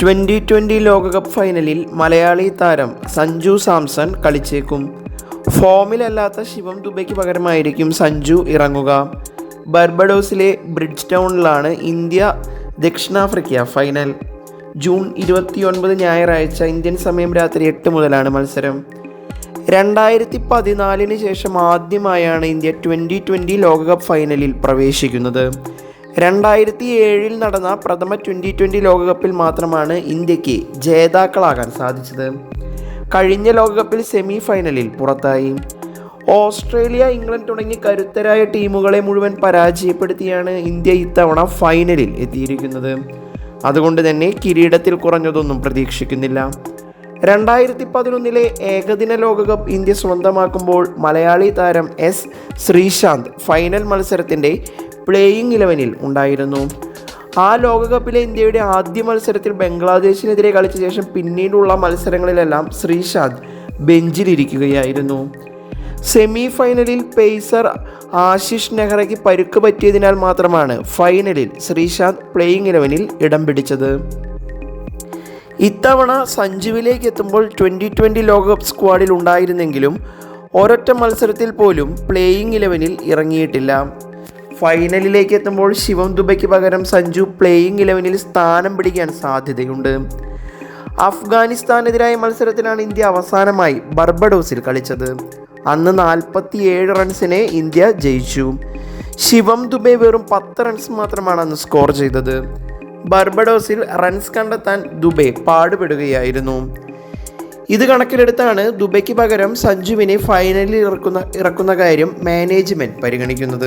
Twenty twenty ലോകകപ്പ് ഫൈനലിൽ മലയാളി താരം സഞ്ജു സാംസൺ കളിച്ചേക്കും. ഫോമിലല്ലാത്ത ശിവം ദുബൈക്ക് പകരമായിരിക്കും സഞ്ജു ഇറങ്ങുക. ബർബഡോസിലെ ബ്രിഡ്ജ് ടൗണിലാണ് ഇന്ത്യ ദക്ഷിണാഫ്രിക്ക ഫൈനൽ. ജൂൺ ഇരുപത്തിയൊൻപത് ഞായറാഴ്ച ഇന്ത്യൻ സമയം രാത്രി എട്ട് മുതലാണ് മത്സരം. രണ്ടായിരത്തി പതിനാലിന് ശേഷം ആദ്യമായാണ് ഇന്ത്യ ട്വന്റി ട്വന്റി ലോകകപ്പ് ഫൈനലിൽ പ്രവേശിക്കുന്നത്. രണ്ടായിരത്തി ഏഴിൽ നടന്ന പ്രഥമ ട്വന്റി ട്വന്റി ലോകകപ്പിൽ മാത്രമാണ് ഇന്ത്യയ്ക്ക് ജേതാക്കളാകാൻ സാധിച്ചത്. കഴിഞ്ഞ ലോകകപ്പിൽ സെമി ഫൈനലിൽ പുറത്തായി. ഓസ്ട്രേലിയ ഇംഗ്ലണ്ട് തുടങ്ങി കരുത്തരായ ടീമുകളെ മുഴുവൻ പരാജയപ്പെടുത്തിയാണ് ഇന്ത്യ ഇത്തവണ ഫൈനലിൽ എത്തിയിരിക്കുന്നത്. അതുകൊണ്ട് തന്നെ കിരീടത്തിൽ കുറഞ്ഞതൊന്നും പ്രതീക്ഷിക്കുന്നില്ല. രണ്ടായിരത്തി പതിനൊന്നിലെ ഏകദിന ലോകകപ്പ് ഇന്ത്യ സ്വന്തമാക്കുമ്പോൾ മലയാളി താരം എസ് ശ്രീശാന്ത് ഫൈനൽ മത്സരത്തിന്റെ പ്ലേയിങ് ഇലവനിൽ ഉണ്ടായിരുന്നു. ആ ലോകകപ്പിലെ ഇന്ത്യയുടെ ആദ്യ മത്സരത്തിൽ ബംഗ്ലാദേശിനെതിരെ കളിച്ച ശേഷം പിന്നീടുള്ള മത്സരങ്ങളിലെല്ലാം ശ്രീശാന്ത് ബെഞ്ചിലിരിക്കുകയായിരുന്നു. സെമി ഫൈനലിൽ പേസർ ആശിഷ് നെഹ്റയ്ക്ക് പരുക്ക് പറ്റിയതിനാൽ മാത്രമാണ് ഫൈനലിൽ ശ്രീശാന്ത് പ്ലേയിങ് ഇലവനിൽ ഇടം പിടിച്ചത്. ഇത്തവണ സഞ്ജുവിലേക്ക് എത്തുമ്പോൾ ട്വന്റി ട്വന്റി ലോകകപ്പ് സ്ക്വാഡിൽ ഉണ്ടായിരുന്നെങ്കിലും ഒരൊറ്റ മത്സരത്തിൽ പോലും പ്ലേയിങ് ഇലവനിൽ ഇറങ്ങിയിട്ടില്ല. ഫൈനലിലേക്ക് എത്തുമ്പോൾ ശിവം ദുബയ്ക്ക് പകരം സഞ്ജു പ്ലേയിങ് ഇലവനിൽ സ്ഥാനം പിടിക്കാൻ സാധ്യതയുണ്ട്. അഫ്ഗാനിസ്ഥാനെതിരായ മത്സരത്തിലാണ് ഇന്ത്യ അവസാനമായി ബർബഡോസിൽ കളിച്ചത്. അന്ന് നാൽപ്പത്തിയേഴ് റൺസിനെ ഇന്ത്യ ജയിച്ചു. ശിവം ദുബെ വെറും പത്ത് റൺസ് മാത്രമാണ് അന്ന് സ്കോർ ചെയ്തത്. ബർബഡോസിൽ റൺസ് കണ്ടെത്താൻ ദുബെ പാടുപെടുകയായിരുന്നു. ഇത് കണക്കിലെടുത്താണ് ദുബൈക്ക് പകരം സഞ്ജുവിനെ ഫൈനലിൽ ഇറക്കുന്ന ഇറക്കുന്ന കാര്യം മാനേജ്മെന്റ് പരിഗണിക്കുന്നത്.